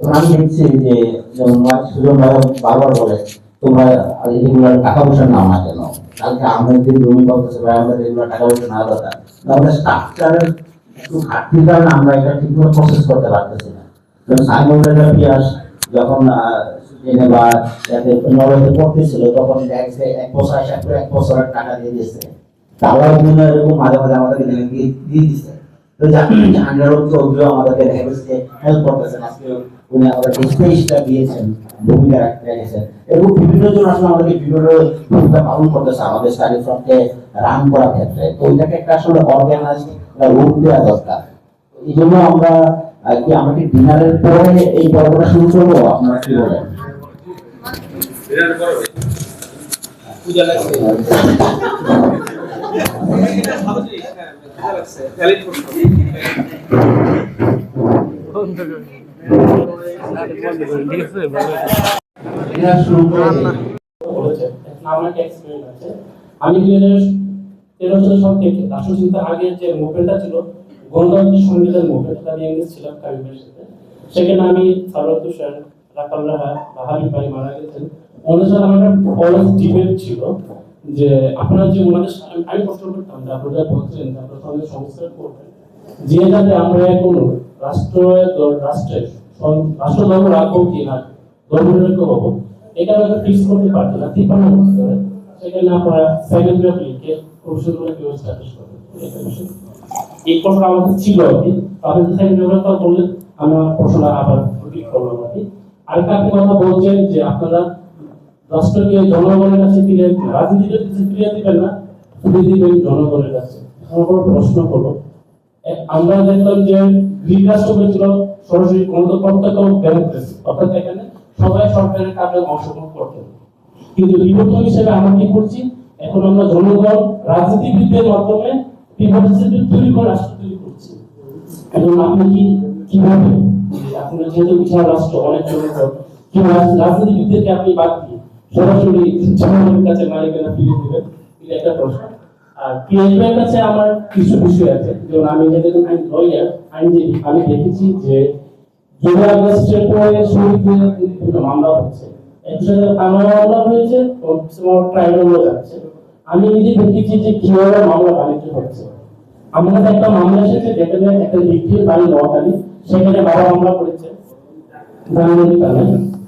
আমি দেখছি যে সুজন বারবার বলে তোমরা রেগুলার টাকা পয়সা নাও না কেন কালকে আমাদের যে জমি করতেছে ভাই আমাদের রেগুলার টাকা পয়সা না দরকার আমাদের স্ট্রাকচারের একটু ঘাটতির কারণে আমরা এটা ঠিকমতো প্রসেস করতে পারতেছি না যেমন সাইমন পিয়াস যখন জেনে বা নরওয়েতে পড়তেছিল তখন দেখছে এক বছর আসা করে এক বছরের টাকা দিয়ে দিয়েছে তারাও এরকম মাঝে মাঝে আমাদেরকে দিয়ে দিচ্ছে আন্ডারউড চৌধুরী আমাদেরকে দেখা গেছে হেল্প করতেছেন আজকে উনি আমাদেরকে স্পেসটা দিয়েছেন ভূমিকা রাখতে গেছেন বিভিন্ন জন আসলে আমাদেরকে বিভিন্ন ভূমিকা পালন করতেছে আমাদের স্টাডি ফ্রন্টকে রান করার ক্ষেত্রে। তো এটাকে একটা আসলে অর্গানাইজ রূপ দেওয়া দরকার। এই জন্য আমরা কি আমরা কি ডিনারের পরে এই পর্বটা শুরু করব? আপনারা কি বলেন? পূজা লাগছে। আমি দুই হাজার তেরো সাল থেকে রাষ্ট্রচিন্তার আগে যে মুভমেন্টটা ছিল গণতন্ত্র সংবিধান মুভমেন্ট আমি ইংলিশ ছিলাম কাবিমের সাথে সেখানে আমি সারদ তুষার রাকাল রাহা বা ভাই মারা গেছেন ওনাদের সাথে আমার একটা অলস ডিবেট ছিল যে আপনারা যে ওনাদের আমি- প্রশ্ন করতাম যে আপনারা বলছেন যে আপনারা সংস্কার করবেন যে যাতে আমরা এখন রাষ্ট্র রাষ্ট্রের রাষ্ট্র ধর্ম রাখব কি না, ধর্মনিরপেক্ষ হব, এটা আমরা ফিক্স করতে পারছি না, তিপ্পান্ন বছর। সেখানে আপনারা সেকেন্ড লিখে করে কেউ স্ট্যাটাস করবেন এই প্রশ্ন আমাদের ছিল আর কি। তাদের বললে আমার প্রশ্ন আবার রিপিট করলাম আর কি। আরেকটা আপনি কথা বলছেন যে আপনারা রাষ্ট্রকে জনগণের কাছে ফিরে রাজনীতির কাছে ফিরে দিবেন না ফিরে দিবেন জনগণের কাছে। আমার প্রশ্ন হলো আমরা দেখলাম যে গ্রিক রাষ্ট্রগুলো ছিল সরাসরি গণতন্ত্র ডেমোক্রেসি অর্থাৎ এখানে সবাই সরকারের কাজে অংশগ্রহণ করতেন কিন্তু বিবর্তন হিসেবে আমরা কি করছি? এখন আমরা জনগণ রাজনীতিবিদদের মাধ্যমে বিবর্তন তৈরি করে রাষ্ট্র তৈরি করছি। এখন আপনি কি কীভাবে, আপনার যেহেতু বিশাল রাষ্ট্র, অনেক জনগণ কিংবা রাজনীতিবিদদেরকে আপনি বাদ দিয়ে সরাসরি জনগণের কাছে মালিকানা ফিরিয়ে দিবেন এটা একটা প্রশ্ন। আর পিএইচডির কাছে আমার কিছু বিষয় আছে, যেমন আমি যেহেতু আইন লয়ার আইনজীবী আমি দেখেছি যে আগস্টের পরে মামলা হচ্ছে মামলা হয়েছে যাচ্ছে। আমি নিজে দেখেছি যে কীভাবে মামলা বাণিজ্য হচ্ছে। আমার কাছে একটা মামলা এসেছে, যেখানে একটা ভিক্টির বাড়ি নোয়াখালী সেখানে বাবা মামলা করেছে।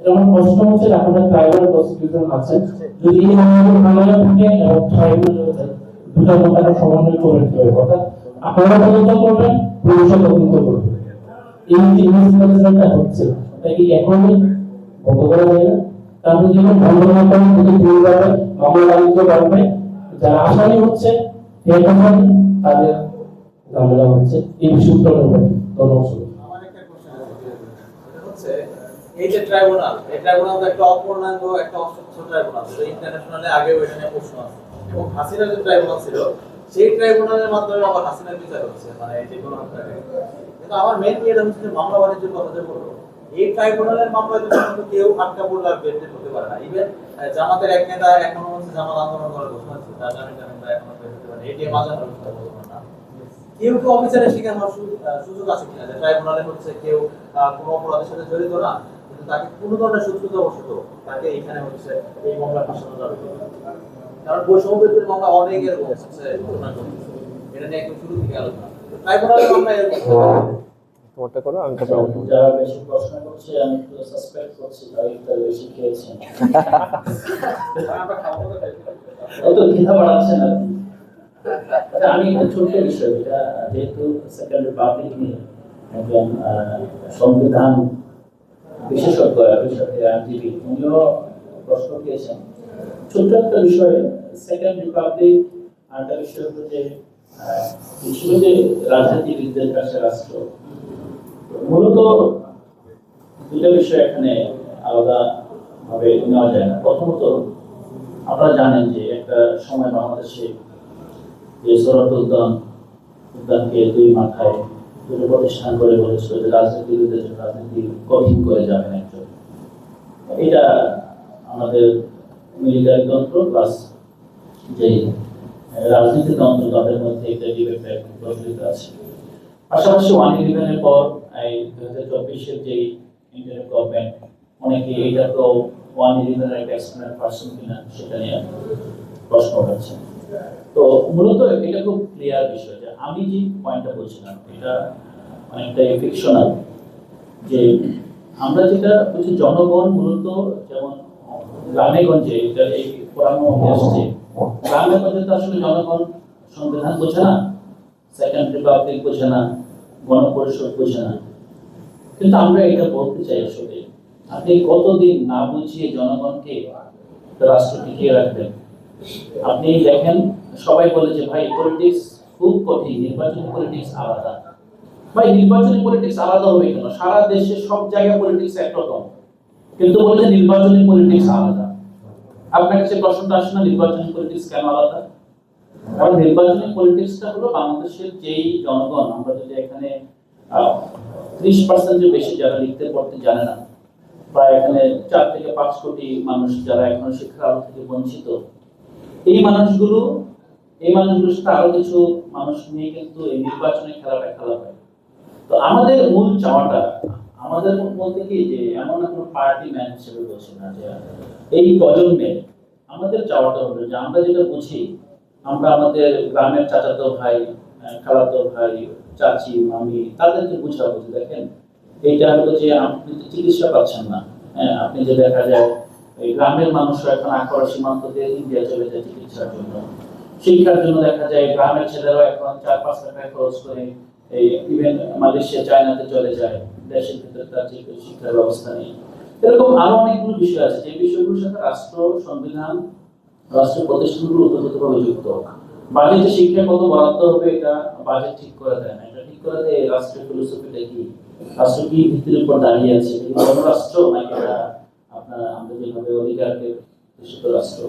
আমার প্রশ্ন হচ্ছে আপনাদের ট্রাইবাল প্রসিকিউশন আছে। যদি এই মামলাগুলো বাংলা থাকে, এবং ট্রাইবাল দুটা মোটাকে সমন্বয় করে দিতে হবে। আপনারা তদন্ত করবেন পুলিশও তদন্ত করবে। এই যে ইনভেস্টিগেশনটা হচ্ছে, এটা কি এখনই বন্ধ করা যায় না? তারপর যেমন বন্ধ না করে যদি ফিরে যাবে মামলা বাণিজ্য বাড়বে যারা আসামি হচ্ছে আসামি তাদের ঝামেলা হচ্ছে। এই বিষয়টা হবে ধন্যবাদ আমার একটা কোশ্চেন আছে সেটা হচ্ছে এই যে ট্রাইব্যুনাল এই ট্রাইব্যুনাল একটা অপূর্ণাঙ্গ, একটা অস্বচ্ছ ট্রাইব্যুনাল ইন্টারন্যাশনালে আগেও এটা নিয়ে প্রশ্ন আছে। এবং হাসিনার যে ট্রাইব্যুনাল ছিল, সেই ট্রাইব্যুনালের মাধ্যমে আবার হাসিনার বিচার হচ্ছে মানে যে কোনো কিন্তু আমার মেন ইয়েটা হচ্ছে যে মামলা বাণিজ্যের কথা যে বলব এই ট্রাইব্যুনালের মামলায় কিন্তু কেউ আটকা পড়লে আর বের হতে পারে না। ইভেন জামাতের এক নেতা এখনও হচ্ছে জামাত আন্দোলন করার ঘোষণা ছিল তার জামিন টামিন তারা এখনও বের হতে পারে এটিএম আজাদ হতে পারে না। কেউ কেউ অফিসারের শিকার হওয়ার সুযোগ- আছে কিনা? যে ট্রাইব্যুনালে হচ্ছে কেউ কোনো অপরাধের সাথে জড়িত না? তাকে কোনো ধরনের শত্রুতা বসত তাকে এখানে হচ্ছে এই মামলা ফাঁসানো যাবে কারণ বৈষম্য বিরোধী মামলা অনেক এরকম হচ্ছে ঘটনা ঘটছে। এটা নিয়ে একদম শুরু থেকে আলোচনা। ট্রাইব্যুনালের মামলা এরকম তোমারটা করো আমি তারপর আমার যারা বেশি প্রশ্ন করছে আমি সাসপেক্ট করছি বেশি খেয়েছেন। বাড়াচ্ছে না। আচ্ছা, আমি একটা ছোট্ট বিষয় এটা যেহেতু সেকেন্ড রিপাবলিক নিয়ে একজন সংবিধান বিশেষজ্ঞ আইনজীবী উনিও প্রশ্ন পেয়েছেন ছোট্ট একটা বিষয় সেকেন্ড রিপাবলিক আর একটা বিষয় যে ছিল যে রাজনীতিবিদদের কাছে রাষ্ট্র। মূলত দুটা বিষয় এখানে আলাদা ভাবে নেওয়া যায় না। প্রথমত, আপনারা জানেন যে একটা সময় বাংলাদেশে যে সরত উদ্যান, উদ্যানকে দুই মাথায় দুটো প্রতিষ্ঠান করে বলেছিল যে রাজনীতিবিদদের জন্য রাজনীতি কঠিন করে যাবেন একজন। এটা আমাদের মিলিটারি তন্ত্র প্লাস যে রাজনীতি তন্ত্র তাদের মধ্যে একটা ডিবেট প্রচলিত আছে। পাশাপাশি ওয়ান ইলেভেনের পর, এই দু হাজার চব্বিশের যে ইন্টারনেট গভর্নমেন্ট অনেকে এটা তো ওয়ান ইলেভেনের একটা এক্সপার্ট পার্সন কিনা সেটা নিয়ে প্রশ্ন উঠাচ্ছে তো মূলত এটা খুব ক্লিয়ার বিষয় যে আমি যে পয়েন্টটা বলছিলাম, এটা ফিকশনাল যে আমরা যেটা বলছি জনগণ মূলত যেমন গ্রামে গঞ্জে এটা এই আসছে গ্রামে গঞ্জে তো আসলে জনগণ সংবিধান বোঝে না সেকেন্ড রিপাবলিক বোঝে না, গণপরিষদ বোঝে না। কিন্তু আমরা এটা বলতে চাই আসলে, আপনি কতদিন না বুঝিয়ে জনগণকে রাষ্ট্র টিকিয়ে রাখবেন? আপনি দেখেন, সবাই বলে যে, ভাই পলিটিক্স খুব কঠিন, নির্বাচনী পলিটিক্স আলাদা। ভাই, নির্বাচনী পলিটিক্স আলাদা হবে কেন? সারা দেশে সব জায়গায় পলিটিক্স একরকম কিন্তু বলে যে, নির্বাচনী পলিটিক্স আলাদা। আপনার কাছে প্রশ্নটা আসে না, নির্বাচনী পলিটিক্স কেন আলাদা? কারণ নির্বাচনী পলিটিক্সটা হলো বাংলাদেশের যেই জনগণ, আমরা যদি এখানে ত্রিশ পার্সেন্টের বেশি যারা লিখতে পড়তে জানে না প্রায় এখানে চার থেকে পাঁচ কোটি মানুষ যারা এখনও শিক্ষার আলো থেকে বঞ্চিত এই মানুষগুলো, এই মানুষগুলোর সাথে আরও কিছু মানুষ নিয়ে কিন্তু এই নির্বাচনে খেলাটা খেলা হয়। তো আমাদের মূল চাওয়াটা, আমাদের বলতে কি যে এমন কোনো পার্টি ম্যান হিসেবে বলছি না যে এই প্রজন্মে আমাদের চাওয়াটা হলো যে আমরা যেটা বুঝি, আমরা আমাদের গ্রামের চাচাতো ভাই খালাতো ভাই, চাচি, মামি, তাদেরকে বুঝাবো দেখেন, এইটা হলো যে আপনি চিকিৎসা পাচ্ছেন না। হ্যাঁ আপনি যে দেখা যায় এই গ্রামের মানুষরা এখন আখাড়া সীমান্ত দিয়ে ইন্ডিয়া চলে যায় চিকিৎসার জন্য। শিক্ষার জন্য দেখা যায় গ্রামের ছেলেরাও এখন চার পাঁচ টাকা খরচ করে এই ইভেন মালয়েশিয়া, চায়নাতে চলে যায়। দেশের ভিতরে তার শিক্ষার ব্যবস্থা নেই। এরকম আরও অনেকগুলো বিষয় আছে। যে বিষয়গুলোর সাথে রাষ্ট্র সংবিধান রাষ্ট্র প্রতিষ্ঠানগুলো যুক্ত। বাজেটে শিক্ষা কত বরাদ্দ হবে এটা বাজেট ঠিক করে দেয় না। এটা ঠিক করে দেয় রাষ্ট্রের ফিলোসফিটা কি? রাষ্ট্র কি ভিত্তির উপর দাঁড়িয়ে আছে? গণরাষ্ট্র নাকি আপনার, আমরা যেভাবে অধিকারকে রাষ্ট্র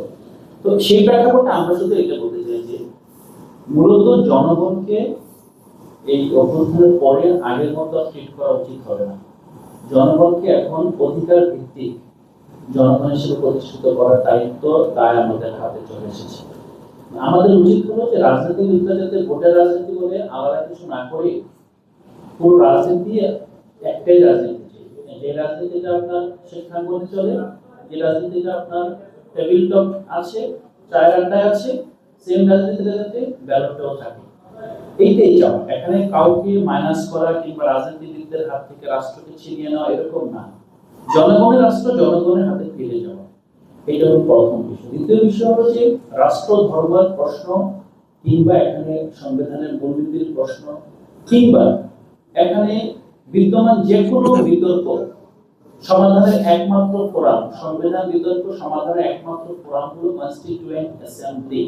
তো সেই প্রেক্ষাপটে আমরা শুধু এটা বলতে চাই যে, মূলত জনগণকে এই অভ্যুত্থানের পরে আগের মতো ট্রিট করা উচিত হবে না। জনগণকে এখন অধিকার ভিত্তিক জনগণ হিসেবে প্রতিষ্ঠিত করার দায়িত্ব দায় আমাদের হাতে চলে এসেছে। আমাদের উচিত হলো যে রাজনীতিবিদরা যাতে ভোটের রাজনীতি বলে আলাদা কিছু না করে পুরো রাজনীতি একটাই রাজনীতি। যে রাজনীতিটা আপনার শিক্ষাঙ্গনে চলে, যে রাজনীতিটা আপনার টেবিল টক আছে চায়ের আড্ডায় আছে সেম রাজনীতিটা যাতে ব্যালটটাও থাকে। এইটাই চাওয়া এখানে কাউকে মাইনাস করা কিংবা রাজনীতিবিদদের হাত থেকে রাষ্ট্রকে ছিনিয়ে নেওয়া এরকম না। জনগণের রাষ্ট্র জনগণের হাতে ফিরে যাওয়া। এটা হলো প্রথম বিষয়। দ্বিতীয় বিষয় হলো যে রাষ্ট্র ধর্মের প্রশ্ন কিংবা এখানে সংবিধানের মূলনীতির প্রশ্ন কিংবা এখানে বিদ্যমান যে কোনো বিতর্ক সমাধানের একমাত্র ফোরাম, সংবিধান বিতর্ক সমাধানের একমাত্র ফোরাম হলো কনস্টিটিউয়েন্ট অ্যাসেম্বলি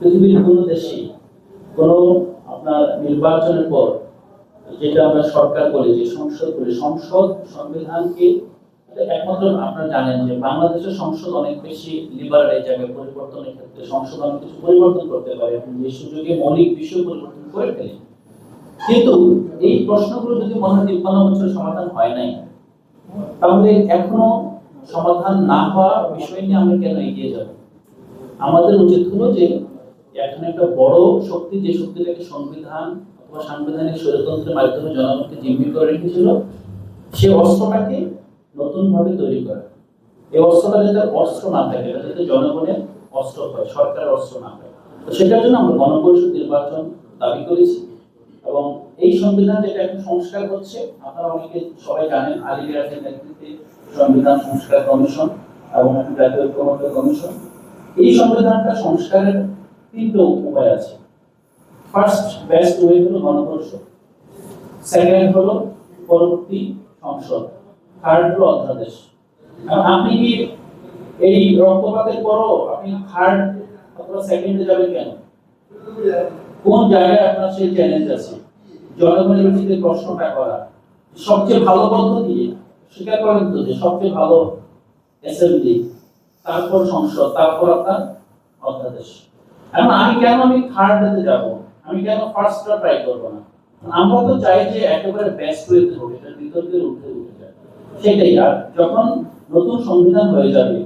পৃথিবীর কোনো দেশে কোনো আপনার নির্বাচনের পর যেটা আমরা সরকার বলে যে সংসদ বলে, সংসদ সংবিধানকে একমাত্র আপনারা জানেন যে বাংলাদেশের সংসদ অনেক বেশি লিবারেল এই জায়গায় পরিবর্তনের ক্ষেত্রে সংসদ অনেক কিছু পরিবর্তন করতে পারে যে সুযোগে মৌলিক বিষয় পরিবর্তন করে ফেলে। কিন্তু এই প্রশ্নগুলো যদি মনে তিপ্পান্ন বছর সমাধান হয় নাই, তাহলে এখনও সমাধান না হওয়া বিষয় নিয়ে আমরা কেন এগিয়ে যাব? আমাদের উচিত হলো যে এখানে একটা বড় শক্তি, যে শক্তিটাকে সংবিধান অথবা সাংবিধানিক স্বৈরতন্ত্রের মাধ্যমে জনগণকে জিম্মি করে রেখেছিল, সে অস্ত্রটাকে নতুন ভাবে তৈরি করা। এই অস্ত্রটা যাতে অস্ত্র না থাকে, এটা যাতে জনগণের অস্ত্র হয়, সরকারের অস্ত্র না হয়। তো সেটার জন্য আমরা গণপরিষদ নির্বাচন দাবি করেছি। এবং এই সংবিধান যেটা এখন সংস্কার হচ্ছে। আপনারা অনেকে সবাই জানেন আলিগড়ের নেতৃত্বে সংবিধান সংস্কার কমিশন এবং জাতীয় ঐক্যমত্য কমিশন। এই সংবিধানটা সংস্কারের তিনটে উপায় আছে। ফার্স্ট বেস্ট ওয়ে হলো গণপরিষদ সেকেন্ড হলো পরবর্তী সংসদ। থার্ড হলো অধ্যাদেশ। আপনি কি এই রক্তপাতের পরও আপনি থার্ড অথবা সেকেন্ডে যাবেন কেন? কোন জায়গায় আপনার সেই চ্যালেঞ্জ আছে? জনগণের ভিত্তিতে প্রশ্নটা করা। সবচেয়ে ভালো পদ্ধতি স্বীকার করেন তো যে সবচেয়ে ভালো অ্যাসেম্বলি তারপর সংসদ, তারপর আপনার অধ্যাদেশ। এখন আমি কেন আমি থার্ড দিতে যাব? আমি কেন ফার্স্টটা ট্রাই করব না? আমরা তো চাই যে একেবারে বেস্ট ওয়েতে হোক এটা বিতর্কের উঠে উঠে যায়। সেটাই আর যখন নতুন সংবিধান হয়ে যাবে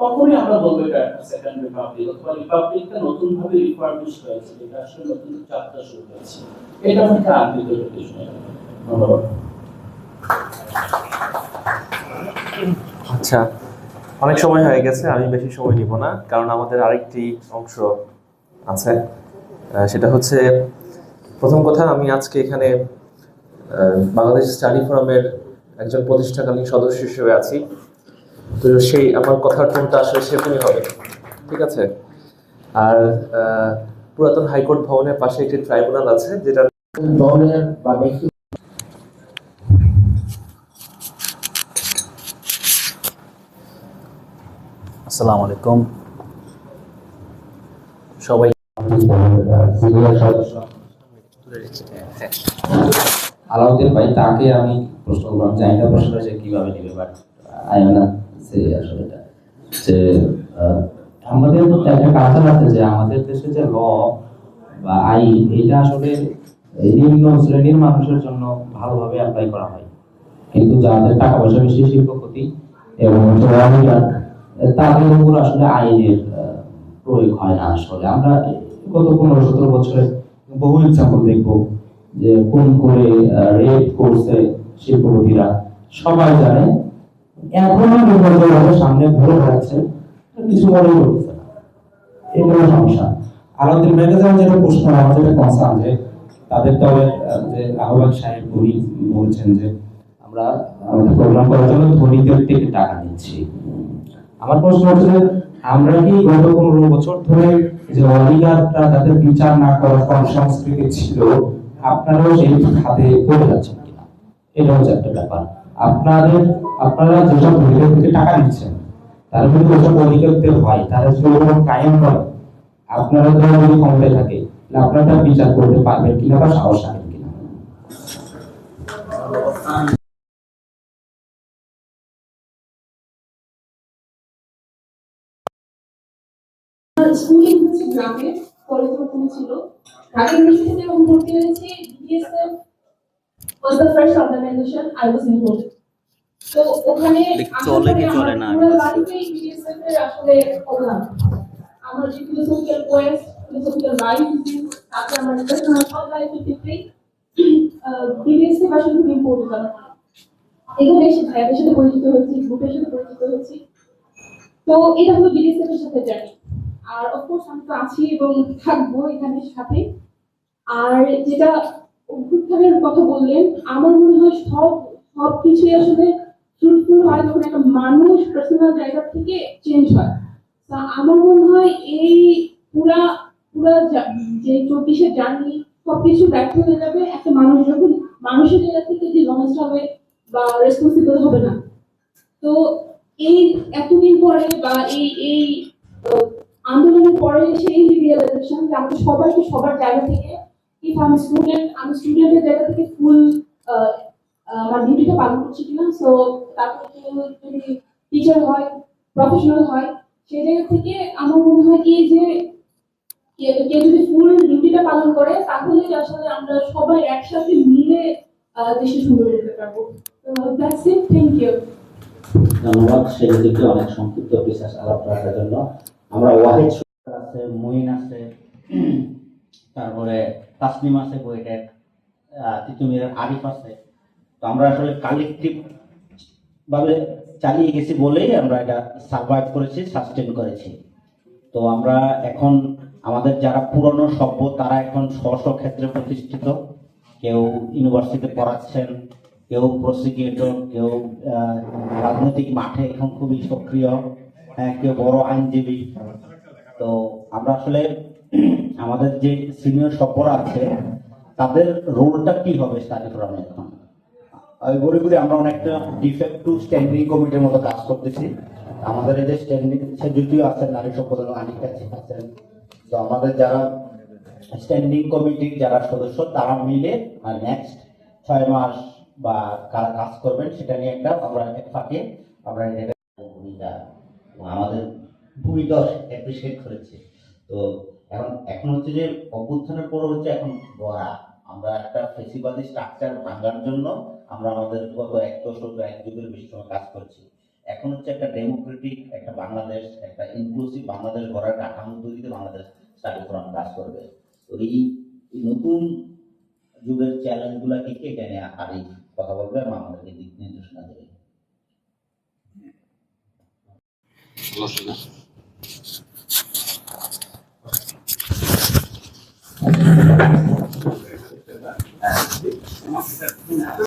তখনই আমরা বলব এটা একটা সেকেন্ড রিপাবলিক অথবা রিপাবলিকটা নতুন ভাবে রিফার্বিশ হয়েছে এটা আসলে নতুন শুরু হয়েছে। এটা নেই ধন্যবাদ। আচ্ছা অনেক সময় হয়ে গেছে, আমি বেশি সময় নিব না, কারণ আমাদের আরেকটি অংশ আছে। সেটা হচ্ছে, প্রথম কথা, আমি আজকে এখানে বাংলাদেশ স্টাডি ফোরামের একজন প্রতিষ্ঠাকালীন সদস্য হিসেবে আছি। তো সেই আমার কথার টোনটা আসলে সেরকমই হবে ঠিক আছে? আর পুরাতন হাইকোর্ট ভবনের পাশে একটি ট্রাইব্যুনাল আছে যেটা বা আসসালামু আলাইকুম। সবাই আলাউদ্দিন ভাই তাকে আমি প্রশ্ন করলাম জানি না প্রশ্নটা সে কীভাবে নেবে বাট আই না সে যে আমাদের মধ্যে একটা কালচার আছে যে আমাদের দেশে যে ল বা আইন, এটা আসলে নিম্ন শ্রেণির মানুষের জন্য ভালোভাবে অ্যাপ্লাই করা হয়। কিন্তু যাদের টাকা পয়সা বেশি, শিল্পপতি এবং তাদের উপর আসলে আইনের প্রয়োগ হয় না আসলে। আমরা গত পনেরো সতেরো বছরে বহু এক্সাম্পল দেখব যে কোন করে রেপ করছে শিল্পপতিরা। সবাই জানে এখনও সামনে ঘুরে বেড়াচ্ছে কিছু মনেই করতেছে এটা সমস্যা যেমন যেটা প্রশ্ন, আমার যেটা কনসার্ন যে তাদের যে সাহেব, উনি বলছেন যে আমরা প্রোগ্রাম করার জন্য ধনীদের থেকে টাকা নিচ্ছি। আমার প্রশ্ন হচ্ছে আমরা কি গত পনেরো বছর ধরে যে অলিগাররা তাদের বিচার না করার সংস্কৃতি ছিল, আপনারাও সেই খাতে পড়ে যাচ্ছেন কিনা? এটা হচ্ছে একটা ব্যাপার। আপনাদের, আপনারা যেসব ধনীদের থেকে টাকা নিচ্ছেন তার মধ্যে ওসব অলিগারদের হয় তারা যদি ওরকম কায়েম করে, আপনারা তো যদি ক্ষমতায় থাকে আপনারা বিচার করতে পারবেন কিনা বা সাহস রাখেন কিনা? স্কুলিং হচ্ছে গ্রামে কলেজ ছিল। ঢাকা ইউনিভার্সিটিতে যখন ভর্তি হয়েছি BSF was the first organization I was involved তো ওখানে চলে কি চলে না? আসলে অবদান আমার যে ফিলোসফিক্যাল কোয়েস্ট ফিলোসফিক্যাল লাইফ তারপরে আমার পার্সোনাল সব লাইফের ক্ষেত্রেই বিএসএফ আসলে খুব ইম্পর্টেন্ট এখানে এসে ভাইয়াদের সাথে পরিচিত হয়েছি গ্রুপের সাথে পরিচিত হয়েছি। তো এটা হলো এর সাথে জার্নি আর অফকোর্স আমি তো আছি এবং থাকব এখানে সাথে। আর যেটা অভ্যুত্থানের কথা বললেন, আমার মনে হয় সব সব কিছুই আসলে ফ্রুটফুল হয়, যখন একটা মানুষ পার্সোনাল জায়গা থেকে চেঞ্জ হয়। তা আমার মনে হয় এই পুরা পুরা যে চব্বিশের জার্নি সবকিছু ব্যর্থ হয়ে যাবে, একটা মানুষ যখন, মানুষের জায়গা থেকে যে জনস্ট হবে বা রেসপন্সিবল হবে না। তো এই এতদিন পরে বা এই এই আন্দোলনের পরে সেই রিয়েলাইজেশন যে আমাদের সবাইকে সবার জায়গা থেকে ইফ আমি স্টুডেন্ট আমি স্টুডেন্টের জায়গা থেকে ফুল আমার ডিউটিটা পালন করছি কিনা সো তারপর যদি টিচার হয় প্রফেশনাল হয় সেই জায়গা থেকে আমার মনে হয় কি যে কে- যদি ফুল ডিউটিটা পালন করে, তাহলে আসলে আমরা সবাই একসাথে মিলে দেশে সুন্দর করতে পারব। দ্যাটস ইট থ্যাংক ইউ ধন্যবাদ সেদিকে অনেক সংক্ষিপ্ত বিশেষ আলাপ রাখার জন্য। আমরা ওয়াহিদ আছে, মঈন আছে, তারপরে তাসনিম আছে বুয়েটের তিতুমিরের আরিফ আছে। তো আমরা আসলে কালেকটিভ ভাবে চালিয়ে গেছি বলেই আমরা এটা সার্ভাইভ করেছি সাস্টেন করেছি। তো আমরা এখন আমাদের যারা পুরনো সভ্য, তারা এখন স্ব স্ব ক্ষেত্রে প্রতিষ্ঠিত। কেউ ইউনিভার্সিটিতে পড়াচ্ছেন, কেউ প্রসিকিউটর কেউ রাজনৈতিক মাঠে এখন খুবই সক্রিয়। হ্যাঁ কেউ বড় আইনজীবী। তো আমরা আসলে আমাদের যে সিনিয়র সভ্যরা আছে, তাদের রোলটা কি হবে স্টাডি ফোরামে এখন আমি মনে করি আমরা অনেকটা ডিফেক্টিভ স্ট্যান্ডিং কমিটির মতো কাজ করতেছি। আমাদের এই যে স্ট্যান্ডিং যদিও আছেন, নারী সম্পদ আনিকা আছেন তো আমাদের যারা স্ট্যান্ডিং কমিটির যারা সদস্য, তারা মিলে নেক্সট ছয় মাস বা কারা কাজ করবেন, সেটা নিয়ে একটা আমরা এক ফাঁকে আমরা ভূমিকা আমাদের ভূমিকা অ্যাপ্রিসিয়েট করেছে। তো এখন এখন হচ্ছে যে অভ্যুত্থানের পর হচ্ছে এখন গড়া। আমরা একটা ফেসিবাদী স্ট্রাকচার ভাঙার জন্য আমরা আমাদের গত এক দশক বা এক যুগের বেশি সময় কাজ করছি। এখন হচ্ছে একটা ডেমোক্রেটিক একটা বাংলাদেশ, একটা ইনক্লুসিভ বাংলাদেশ গড়ার কাঠামো তৈরিতে বাংলাদেশ স্টাডি ফোরাম কাজ করবে। তো এই নতুন যুগের চ্যালেঞ্জগুলো কি কে টেনে আর এই কথা বলবে এবং আমাদেরকে দিক নির্দেশনা দেবে। よろしくお願いします。